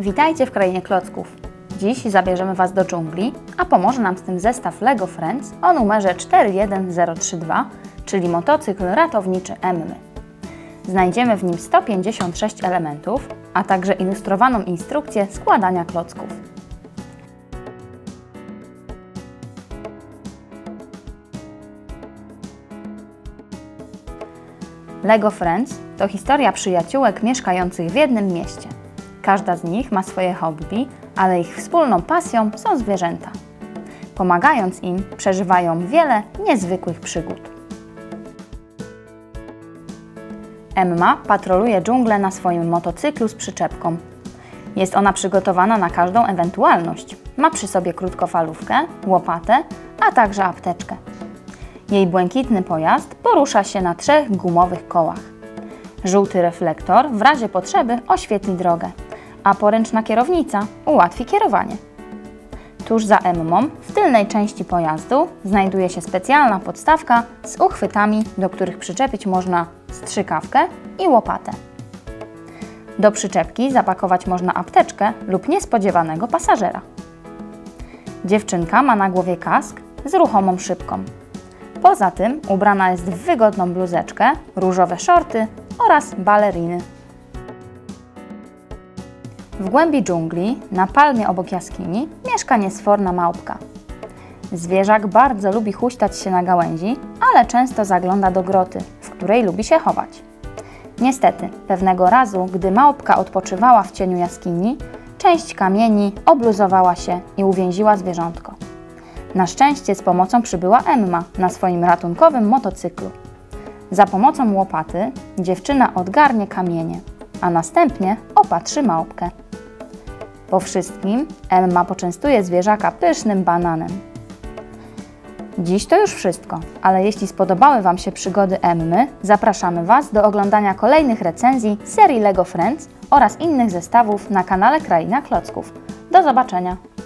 Witajcie w Krainie Klocków. Dziś zabierzemy Was do dżungli, a pomoże nam z tym zestaw LEGO Friends o numerze 41032, czyli motocykl ratowniczy Emmy. Znajdziemy w nim 156 elementów, a także ilustrowaną instrukcję składania klocków. LEGO Friends to historia przyjaciółek mieszkających w jednym mieście. Każda z nich ma swoje hobby, ale ich wspólną pasją są zwierzęta. Pomagając im, przeżywają wiele niezwykłych przygód. Emma patroluje dżunglę na swoim motocyklu z przyczepką. Jest ona przygotowana na każdą ewentualność. Ma przy sobie krótkofalówkę, łopatę, a także apteczkę. Jej błękitny pojazd porusza się na trzech gumowych kołach. Żółty reflektor w razie potrzeby oświetli drogę, a poręczna kierownica ułatwi kierowanie. Tuż za Emmą, w tylnej części pojazdu, znajduje się specjalna podstawka z uchwytami, do których przyczepić można strzykawkę i łopatę. Do przyczepki zapakować można apteczkę lub niespodziewanego pasażera. Dziewczynka ma na głowie kask z ruchomą szybką. Poza tym ubrana jest w wygodną bluzeczkę, różowe shorty oraz baleriny. W głębi dżungli, na palmie obok jaskini, mieszka niesforna małpka. Zwierzak bardzo lubi huśtać się na gałęzi, ale często zagląda do groty, w której lubi się chować. Niestety, pewnego razu, gdy małpka odpoczywała w cieniu jaskini, część kamieni obluzowała się i uwięziła zwierzątko. Na szczęście z pomocą przybyła Emma na swoim ratunkowym motocyklu. Za pomocą łopaty dziewczyna odgarnie kamienie, a następnie opatrzy małpkę. Po wszystkim Emma poczęstuje zwierzaka pysznym bananem. Dziś to już wszystko, ale jeśli spodobały Wam się przygody Emmy, zapraszamy Was do oglądania kolejnych recenzji serii LEGO Friends oraz innych zestawów na kanale Kraina Klocków. Do zobaczenia!